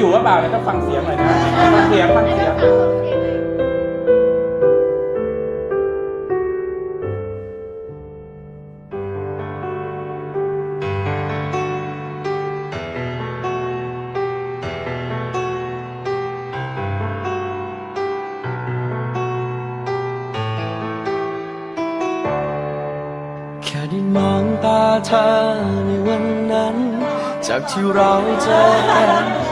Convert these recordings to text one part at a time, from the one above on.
อยู่ว่าเปล่าเนี่ยต้องฟังเสียงหน่อยนะฟังเสียงฟังเสียงได้มองตาเธอในวันนั้น จากที่เราเจอกัน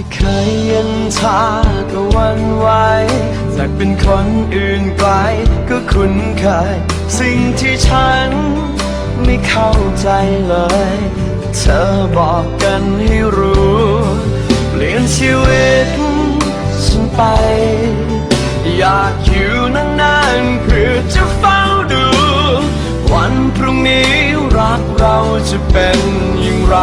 ที่เคยเย็นชาก็วันไหวจากเป็นคนอื่นไกลก็คุ้นเคย สิ่งที่ฉันไม่เข้าใจเลย เธอบอกกันให้รู้ เปลี่ยนชีวิตฉันไป อยากอยู่นานๆเพื่อจะเฝ้าดู วันพรุ่งนี้รักเราจะเป็นอย่างไร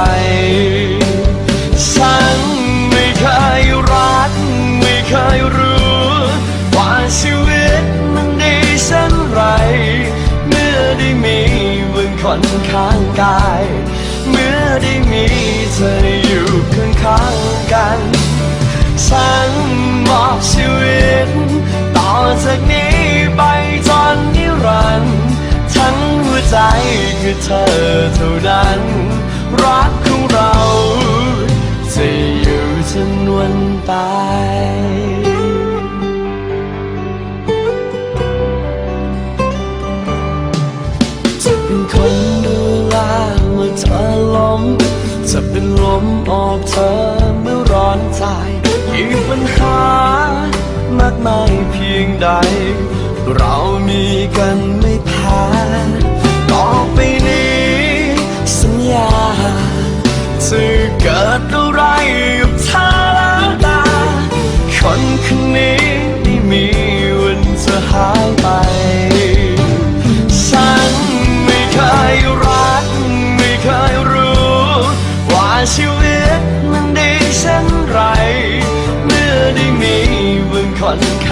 คนข้างกาย เมื่อได้มีเธออยู่ข้างข้างๆกันฉันมอบชีวิต ต่อจากนี้ไปจนนิรันดร์ทั้งหัวใจคือเธอเท่านั้น รักของเรา จะอยู่จนวันตาย เธอล้มจะเป็นลมออกเธอเมื่อร้อนใจยิ่งปัญหามากมายเพียงใด เรามีกัน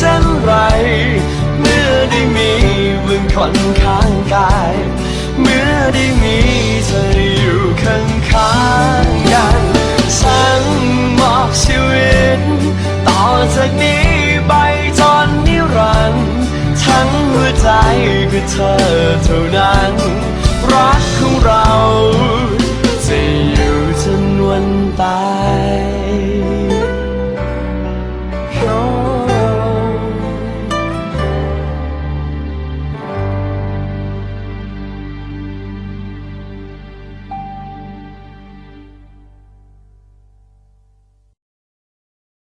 เช่นไร เมื่อได้มีมึงคนข้างกาย เมื่อได้มีเธออยู่ข้างข้างกันฉันมอบชีวิต ต่อจากนี้ไปจนนิรันดร์ทั้งหัวใจคือเธอเท่านั้น